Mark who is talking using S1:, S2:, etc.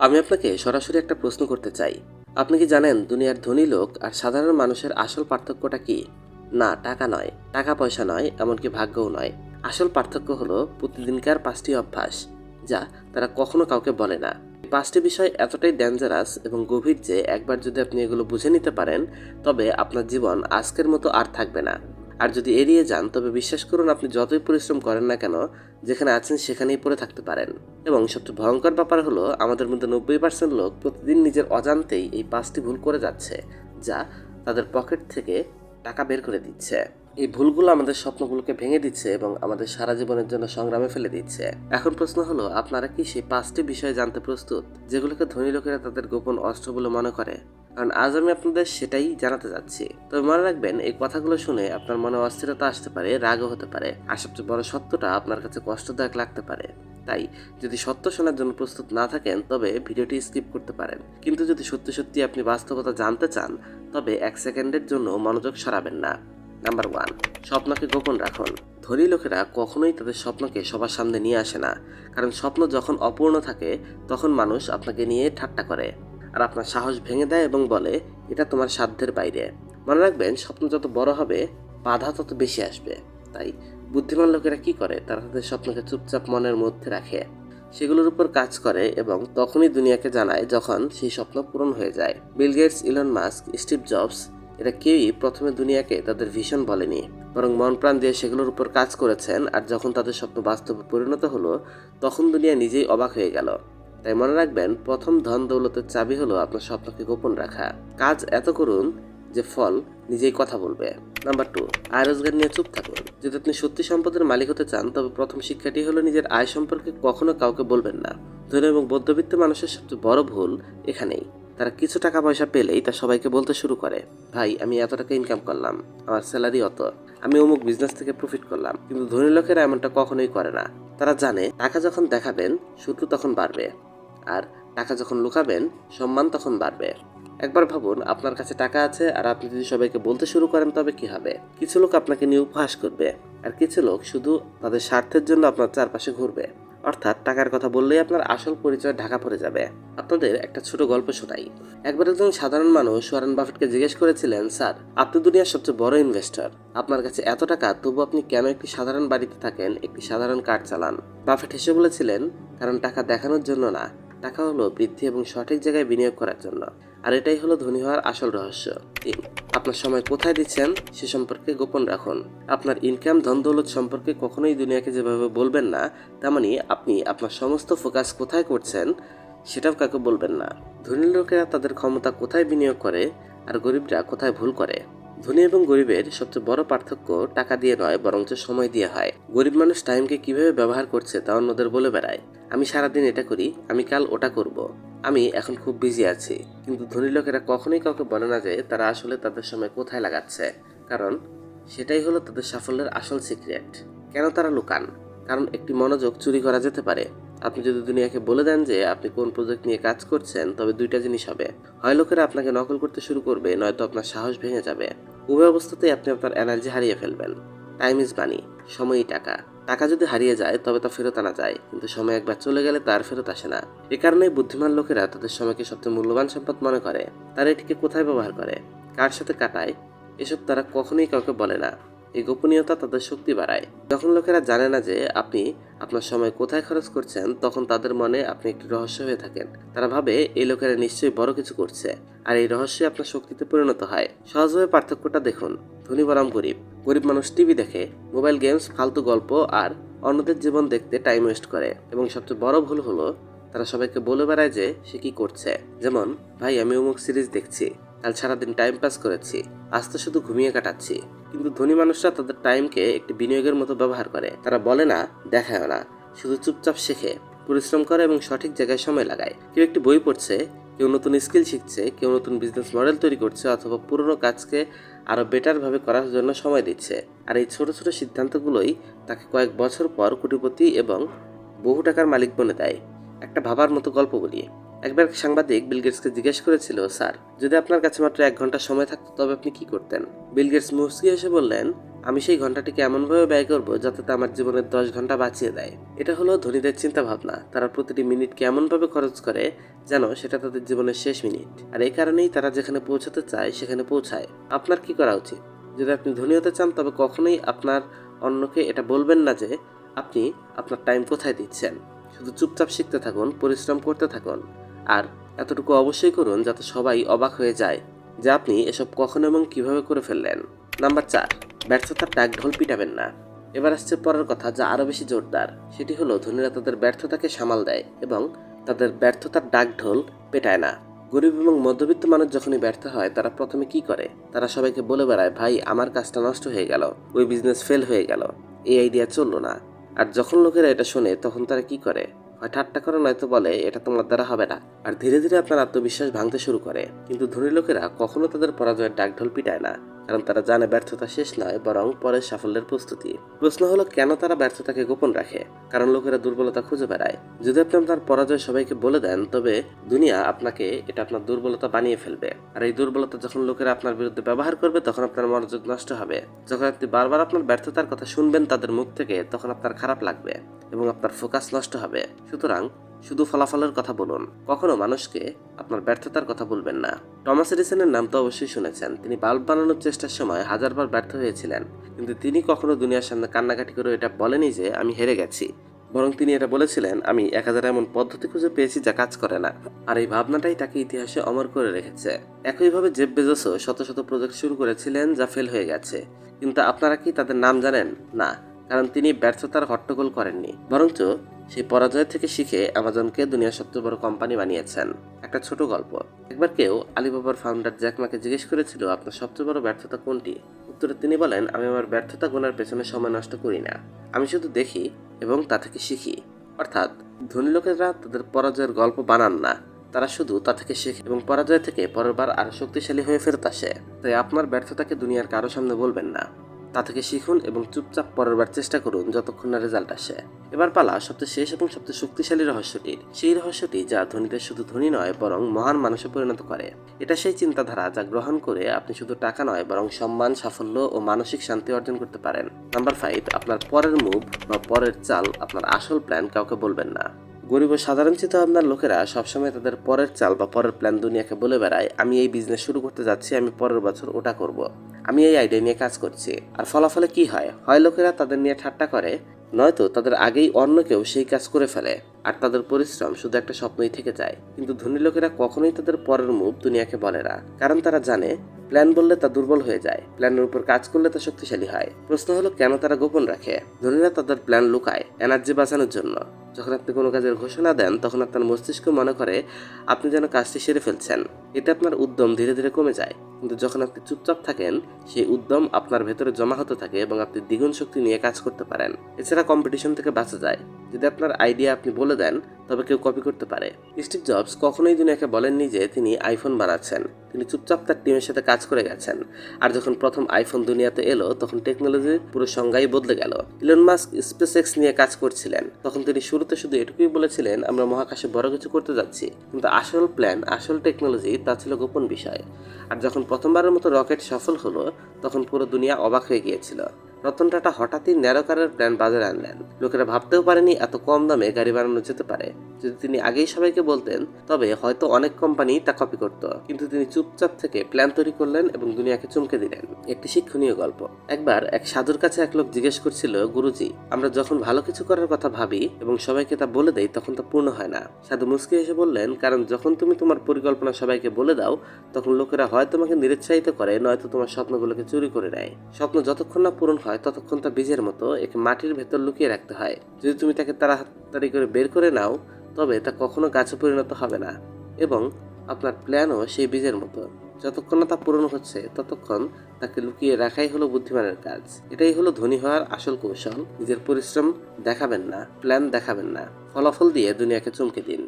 S1: আমি আপনাকে সরাসরি একটা প্রশ্ন করতে চাই। আপনি কি জানেন দুনিয়ার ধনী লোক আর সাধারণ মানুষের আসল পার্থক্যটা কি? না, টাকা নয়। টাকা পয়সা নয়, এমনকি ভাগ্যও নয়। আসল পার্থক্য হলো প্রতিদিনকার পাঁচটি অভ্যাস, যা তারা কখনো কাউকে বলে না। পাঁচটি বিষয় এতটাই ডেঞ্জারাস এবং গভীর যে একবার যদি আপনি এগুলো বুঝে নিতে পারেন, তবে আপনার জীবন আজকের মতো আর থাকবে না। আর যদি এড়িয়ে যান, তবে বিশ্বাস করুন আপনি যতই পরিশ্রম করেন না কেন, যেখানে আছেন সেখানেই পড়ে থাকতে পারেন। এবং সবচেয়ে ভয়ঙ্কর ব্যাপার হলো, আমাদের মধ্যে নব্বই পার্সেন্ট লোক প্রতিদিন নিজের অজান্তেই এই পাঁচটি ভুল করে যাচ্ছে, যা তাদের পকেট থেকে টাকা বের করে দিচ্ছে। এই ভুলগুলো আমাদের স্বপ্নগুলোকে ভেঙে দিচ্ছে এবং আমাদের সারা জীবনের জন্য সংগ্রামে ফেলে দিচ্ছে। এখন প্রশ্ন হলো, আপনারা কি সেই পাঁচটি বিষয় জানতে প্রস্তুত, যেগুলোকে ধনী লোকেরা তাদের গোপন অস্ত্র বলে মনে করে? কারণ আজ আমি আপনাদের সেটাই জানাতে যাচ্ছি। তবে মনে রাখবেন, এই কথাগুলো শুনে আপনার মনে অস্থিরতা আসতে পারে, রাগও হতে পারে। আর সবচেয়ে বড় সত্যটা আপনার কাছে কষ্টদায়ক লাগতে পারে। তাই, যদি সত্য শোনার জন্য প্রস্তুত না থাকেন, তবে ভিডিওটি স্কিপ করতে পারেন। কিন্তু যদি সত্যি সত্যি আপনি বাস্তবতা জানতে চান, তবে এক সেকেন্ডের জন্য মনোযোগ সরাবেন না। নাম্বার ওয়ান, স্বপ্নকে গোপন রাখুন। ধনী লোকেরা কখনোই তাদের স্বপ্নকে সবার সামনে নিয়ে আসে না। কারণ স্বপ্ন যখন অপূর্ণ থাকে, তখন মানুষ আপনাকে নিয়ে ঠাট্টা করে। আর আপনার সাহস ভেঙে দেয় এবং বলে, এটা তোমার সাধ্যের বাইরে। মনে রাখবেন, স্বপ্ন যত বড় হবে, বাধা তত বেশি আসবে। তাই বুদ্ধিমান লোকেরা কি করে? তারা তাদের স্বপ্নকে চুপচাপ মনের মধ্যে রাখে। সেগুলোর উপর কাজ করে এবং তখনই দুনিয়াকে জানায় যখন সেই স্বপ্ন পূরণ হয়ে যায়। Bill Gates, Elon Musk, Steve Jobs, এরা কেউই প্রথমে দুনিয়াকে তাদের ভীষণ বলেনি। বরং মন প্রাণ দিয়ে সেগুলোর উপর কাজ করেছেন, আর যখন তাদের স্বপ্ন বাস্তবে পরিণত হলো, তখন দুনিয়া নিজেই অবাক হয়ে গেল। তাই মনে রাখবেন, প্রথম ধন দৌলতের চাবি হলো আপনার স্বপ্নকে গোপন রাখা। কাজ এত করুন যে ফল নিজেই কথা বলবে। নাম্বার টু আয় রোজগার নিয়ে চুপ থাকুন। যদি আপনি সত্যি সম্পদের মালিক হতে চান, তবে প্রথম শিক্ষাটি হলো নিজের আয় সম্পর্কে কখনো কাউকে বলবেন না। ধনী এবং মধ্যবিত্ত মানুষের সবচেয়ে বড় ভুল এখানেই। তারা কিছু টাকা পয়সা পেলেই তা সবাইকে বলতে শুরু করে। ভাই, আমি এত টাকা ইনকাম করলাম। আমার স্যালারি অত। আমি অমুক বিজনেস থেকে প্রফিট করলাম। কিন্তু ধনী লোকেরা এমনটা কখনোই করে না। তারা জানে, টাকা যখন দেখাবেন, শত্রু তখন বাড়বে। আর টাকা যখন লুকাবেন, সম্মান তখন বাড়বে। একবার ভাবুন, আপনার কাছে টাকা আছে আর আপনি যদি সবাইকে বলতে শুরু করেন, তবে কি হবে? কিছু লোক আপনাকে নিয়ে উপহাস করবে আর কিছু লোক শুধু তাদের স্বার্থের জন্য আপনার চারপাশে ঘুরবে। অর্থাৎ টাকার কথা বললেই আপনার আসল পরিচয় ঢাকা পড়ে যাবে। আপনাদের একটা ছোট গল্প শোনাই। একবার একজন সাধারণ মানুষ ওয়ারেন বাফেটকে জিজ্ঞেস করেছিলেন, স্যার, আপনি দুনিয়ার সবচেয়ে বড় ইনভেস্টর। আপনার কাছে এত টাকা, তবু আপনি কেন একটি সাধারণ বাড়িতে থাকেন, একটি সাধারণ কার চালান? বাফেট হেসে বলেছিলেন, কারণ টাকা দেখানোর জন্য না। টাকা হলো বৃদ্ধি এবং সঠিক জায়গায় বিনিয়োগ করার জন্য। আর এটাই হলো ধনী হওয়ার আসল রহস্য। তিন, আপনার সময় কোথায় দিচ্ছেন সে সম্পর্কে গোপন রাখুন। আপনার ইনকাম ধন, দৌলত সম্পর্কে কখনোই দুনিয়াকে যেভাবে বলবেন না, তেমনি আপনি আপনার সমস্ত ফোকাস কোথায় করছেন সেটাও কাউকে বলবেন না। ধনী লোকেরা তাদের ক্ষমতা কোথায় বিনিয়োগ করে আর গরিবরা কোথায় ভুল করে? ধনী এবং গরিবের সবচেয়ে বড় পার্থক্য টাকা দিয়ে নয়, বরঞ্চ সময় দিয়ে হয়। গরিব মানুষ টাইমকে কীভাবে ব্যবহার করছে তা অন্যদের বলে বেড়ায়। আমি সারাদিন এটা করি, আমি কাল ওটা করব। আমি এখন খুব বিজি আছি। কিন্তু ধনী লোকেরা কখনোই কাউকে বলে না যে তারা আসলে তাদের সময় কোথায় লাগাচ্ছে। কারণ সেটাই হলো তাদের সাফল্যের আসল সিক্রেট কেন তারা লুকান? কারণ একটি মনোযোগ চুরি করা যেতে পারে। আপনি যদি দুনিয়াকে বলে দেন যে আপনি কোন প্রজেক্ট নিয়ে কাজ করছেন, তবে দুইটা জিনিস হবে। হয় লোকেরা আপনাকে নকল করতে শুরু করবে, নয়তো আপনার সাহস ভেঙে যাবে। উভয় অবস্থাতেই আপনি আপনার এনার্জি হারিয়ে ফেলবেন। টাইম ইজ মানি সময়ই টাকা। টাকা যদি হারিয়ে যায়, তবে তা ফেরত আনা যায়। কিন্তু সময় একবার চলে গেলে তার ফেরত আসে না। এ কারণেই বুদ্ধিমান লোকেরা তাদের সময়কে সবচেয়ে মূল্যবান সম্পদ মনে করে। তারা এটিকে কোথায় ব্যবহার করে? কার সাথে কাটায়? এসব তারা কখনোই কাউকে বলে না। এই গোপনীয়তা তাদের শক্তি বাড়ায়। যখন লোকেরা জানে না যে আপনি আপনার সময় কোথায় খরচ করছেন, তখন তাদের মনে আপনি একটি রহস্য হয়ে থাকেন। তারা ভাবে, এই লোকেরা নিশ্চয়ই বড় কিছু করছে। আর এই রহস্যই আপনার শক্তিতে পরিণত হয়। সহজভাবে পার্থক্যটা দেখুন। ধনী বরাম গরিব। গরিব মানুষ টিভি দেখে, মোবাইল গেমস, ফালতু গল্প আর অন্যদের জীবন দেখতে টাইম ওয়েস্ট করে। এবং সবচেয়ে বড় ভুল হলো, তারা সবাইকে বলে বেড়ায় যে সে কি করছে। যেমন, ভাই, আমি অমুক সিরিজ দেখছি। কাল সারাদিন টাইম পাস করেছি আজ তো শুধু ঘুমিয়ে কাটাচ্ছি। কিন্তু ধনী মানুষরা তাদের টাইমকে একটি বিনিয়োগের মতো ব্যবহার করে। তারা বলে না দেখায় না, শুধু চুপচাপ শেখে, পরিশ্রম করে এবং সঠিক জায়গায় সময় লাগায়। কেউ একটি বই পড়ছে, কেউ নতুন স্কিল শিখছে, কেউ নতুন বিজনেস মডেল তৈরি করছে অথবা পুরনো কাজকে আরও বেটারভাবে করার জন্য সময় দিচ্ছে। আর এই ছোট ছোট সিদ্ধান্তগুলোই তাকে কয়েক বছর পর কোটিপতি এবং বহু টাকার মালিক বনে দেয়। একটা ভাবার মতো গল্প বলি। একবার সাংবাদিক বিল গেটসকে জিজ্ঞেস করেছিল, স্যার, যদি আপনার কাছে মাত্র এক ঘণ্টা সময় থাকতো, তবে আপনি কি করতেন? বিল গেটস মুসকি এসে বললেন, আমি সেই ঘন্টাটিকে এমনভাবে ব্যয় করব যাতে তা আমার জীবনের দশ ঘণ্টা বাঁচিয়ে দেয়। এটা হলো ধনীদের চিন্তা ভাবনা তারা প্রতিটি মিনিটকে এমনভাবে খরচ করে যেন সেটা তাদের জীবনের শেষ মিনিট। আর এই কারণেই তারা যেখানে পৌঁছাতে চায়, সেখানে পৌঁছায়। আপনার কি করা উচিত? যদি আপনি ধনী হতে চান, তবে কখনোই আপনার অন্যকে এটা বলবেন না যে, আপনি আপনার টাইম কোথায় দিচ্ছেন? শুধু চুপচাপ শিখতে থাকুন, পরিশ্রম করতে থাকুন। আর এতটুকু অবশ্যই করুন যাতে সবাই অবাক হয়ে যায় যে আপনি এসব কখন এবং কীভাবে করে ফেললেন। নাম্বার চার, ব্যর্থতার ডাক ঢোল পিটাবেন না। এবার আসছে পরের কথা যা আরও বেশি জোরদার। সেটি হলো ধনীরা তাদের ব্যর্থতাকে সামাল দেয় এবং তাদের ব্যর্থতার ডাক ঢোল পেটায় না। গরিব এবং মধ্যবিত্ত মানুষ যখনই ব্যর্থ হয়, তারা প্রথমে কি করে? তারা সবাইকে বলে বেড়ায়, ভাই, আমার কাজটা নষ্ট হয়ে গেল। ওই বিজনেস ফেল হয়ে গেল। এই আইডিয়া চলল না। আর যখন লোকেরা এটা শোনে, তখন তারা কি করে? হয় ঠাট্টা করে নয়তো বলে, এটা তোমার দ্বারা হবে না। আর ধীরে ধীরে আপনার আত্মবিশ্বাস ভাঙতে শুরু করে। কিন্তু ধনী লোকেরা কখনো তাদের পরাজয়ের ডাকঢোল পিটায় না। কারণ তারা জানে ব্যর্থতা শেষ নয়, বরং পরের সাফল্যের প্রস্তুতি। প্রশ্ন হলো, কেন তারা ব্যর্থতাকে গোপন রাখে? কারণ লোকেরা দুর্বলতা খুঁজে বেড়ায়। যদি আপনি আপনার পরাজয় সবাইকে বলে দেন, তবে দুনিয়া আপনাকে এটা আপনার দুর্বলতা বানিয়ে ফেলবে। আর এই দুর্বলতা যখন লোকেরা আপনার বিরুদ্ধে ব্যবহার করবে, তখন আপনার মনোযোগ নষ্ট হবে। যখন আপনি বারবার আপনার ব্যর্থতার কথা শুনবেন তাদের মুখ থেকে, তখন আপনার খারাপ লাগবে এবং আপনার ফোকাস নষ্ট হবে। সুতরাং শুধু ফলাফলের কথা বলুন। কখনো মানুষকে আপনার ব্যর্থতার কথা বলবেন না। টমাস এডিসনের নাম তো অবশ্যই শুনেছেন। তিনি বাল্ব বানানোর চেষ্টার সময় হাজারবার ব্যর্থ হয়েছিলেন। কিন্তু তিনি কখনো দুনিয়ার সামনে কান্নাকাটি করে এটা বলেনি যে আমি হেরে গেছি। বরং তিনি এটা বলেছিলেন, আমি এক হাজার এমন পদ্ধতি খুঁজে পেয়েছি যা কাজ করে না। আর এই ভাবনাটাই তাকে ইতিহাসে অমর করে রেখেছে। একইভাবে জেব বেজোসও শত শত প্রজেক্ট শুরু করেছিলেন যা ফেল হয়ে গেছে। কিন্তু আপনারা কি তাদের নাম জানেন? না। কারণ তিনি ব্যর্থতার হট্টগোল করেননি। বরঞ্চ সেই পরাজয় থেকে শিখে অ্যামাজনকে দুনিয়ার সবচেয়ে বড় কোম্পানি বানিয়েছেন। একটা ছোট গল্প। একবার কেউ আলিবাবার ফাউন্ডার জ্যাকমাকে জিজ্ঞেস করেছিল, আপনার সবচেয়ে বড় ব্যর্থতা কোনটি? উত্তরে তিনি বলেন, আমি আমার ব্যর্থতা গোনার পেছনে সময় নষ্ট করি না। আমি শুধু দেখি এবং তা থেকে শিখি। অর্থাৎ, ধনী লোকেরা তাদের পরাজয়ের গল্প বানান না। তারা শুধু তা থেকে শেখে এবং পরাজয় থেকে পরের বার আরও শক্তিশালী হয়ে ফেরত আসে। তাই আপনার ব্যর্থতাকে দুনিয়ার কারও সামনে বলবেন না। তা থেকে শিখুন এবং চুপচাপ পরের বার চেষ্টা করুন যতক্ষণ না রেজাল্ট আসে। এবার পালা সবচেয়ে শেষ এবং সবচেয়ে শক্তিশালী রহস্যটির। সেই রহস্যটি যা ধনীদের শুধু ধনী নয়, বরং মহান মানুষে পরিণত করে। এটা সেই চিন্তাধারা যা গ্রহণ করে আপনি শুধু টাকা নয়, বরং সম্মান, সাফল্য ও মানসিক শান্তি অর্জন করতে পারেন। নাম্বার ফাইভ আপনার পরের মুভ বা পরের চাল, আপনার আসল প্ল্যান কাউকে বলবেন না। গরিব ও সাধারণ চিন্তাভাবনার লোকেরা সবসময় তাদের পরের চাল বা পরের প্ল্যান দুনিয়াকে বলে বেড়ায়, আমি এই বিজনেস শুরু করতে যাচ্ছি, আমি পরের বছর ওটা করব। আমি এই আইডিয়া নিয়ে কাজ করছি আর ফলাফলে কি হয় হয় লোকেরা তাদের নিয়ে ঠাট্টা করে নয়তো তাদের আগেই অন্য কেউ সেই কাজ করে ফেলে, আর তাদের পরিশ্রম শুধু একটা স্বপ্নই থেকে যায়। কিন্তু ধনী লোকেরা কখনোই তাদের পরের মুভ দুনিয়াকে বলে না, কারণ তারা জানে, প্ল্যান বললে তা দুর্বল হয়ে যায়, প্ল্যানের উপর কাজ করলে তা শক্তিশালী হয়। প্রশ্ন হলো, কেন তারা গোপন রাখে? ধনীরা তাদের প্ল্যান লুকায়, এনার্জি বাঁচানোর জন্য। যখন আপনি কোনো কাজের ঘোষণা দেন, তখন আপনার মস্তিষ্ক মনে করে, আপনি যেন কাজটি সেরে ফেলছেন। এতে আপনার উদ্যম ধীরে ধীরে কমে যায়। কিন্তু যখন আপনি চুপচাপ থাকেন, সেই উদ্যম আপনার ভেতরে জমা হতে থাকে এবং আপনি দ্বিগুণ শক্তি নিয়ে কাজ করতে পারেন। এছাড়া কম্পিটিশন থেকে বাঁচা যায়। যদি আপনার আইডিয়া আপনি বলে দেন, তবে কেউ কপি করতে পারে। স্টিভ জবস কখনোই দুনিয়াকে বলেননি যে তিনি আইফোন বানাচ্ছেন। তিনি চুপচাপ তার টিমের সাথে কাজ করে গেছেন। আর যখন প্রথম আইফোন দুনিয়াতে এলো, তখন টেকনোলজির পুরো সংজ্ঞাই বদলে গেল। ইলন মাস্ক স্পেস এক্স নিয়ে কাজ করছিলেন। তখন তিনি শুরুতে শুধু এটুকুই বলেছিলেন, আমরা মহাকাশে বড় কিছু করতে যাচ্ছি। কিন্তু আসল প্ল্যান আসল টেকনোলজি তা ছিল গোপন বিষয়। আর যখন প্রথমবারের মতো রকেট সফল হলো, তখন পুরো দুনিয়া অবাক হয়ে গিয়েছিল। রতন টাটা হঠাৎই ন্যারোকারের প্ল্যান বাজারে আনলেন। লোকেরা ভাবতেও পারেনি এত কম দামে গাড়ি বানানো যেতে পারে। যদি তিনি আগেই সবাইকে বলতেন, তবে হয়তো অনেক কোম্পানি তা কপি করত। কিন্তু তিনি চুপচাপ থেকে প্ল্যান তৈরি করলেন এবং দুনিয়াকে চমকে দিলেন। একটি শিক্ষণীয় গল্প। একবার এক সাধুর কাছে এক লোক জিজ্ঞেস করছিল, গুরুজি, আমরা যখন ভালো কিছু করার কথা ভাবি এবং সবাইকে তা বলে দেই, তখন তা পূর্ণ হয় না। সাধু মুস্কি এসে বললেন, কারণ যখন তুমি তোমার পরিকল্পনা সবাইকে বলে দাও, তখন লোকেরা হয় তোমাকে নিরুৎসাহিত করে, নয়তো তোমার স্বপ্নগুলোকে চুরি করে নেয়। স্বপ্ন যতক্ষণ না পূরণ হয়, ততক্ষণ তা বীজের মতো একে মাটির ভেতর লুকিয়ে রাখতে হয়। যদি তুমি তাকে তাড়াতাড়ি করে বের করে নাও, তবে তা কখনো গাছে পরিণত হবে না এবং আপনার প্ল্যানও সেই বীজের মতো। যতক্ষণ না তা পূরণ হচ্ছে, ততক্ষণ তাকে লুকিয়ে রাখাই হলো বুদ্ধিমানের কাজ। এটাই হলো ধনী হওয়ার আসল কৌশল। নিজের পরিশ্রম দেখাবেন না, প্ল্যান দেখাবেন না। ফলাফল দিয়ে দুনিয়াকে চমকে দিন।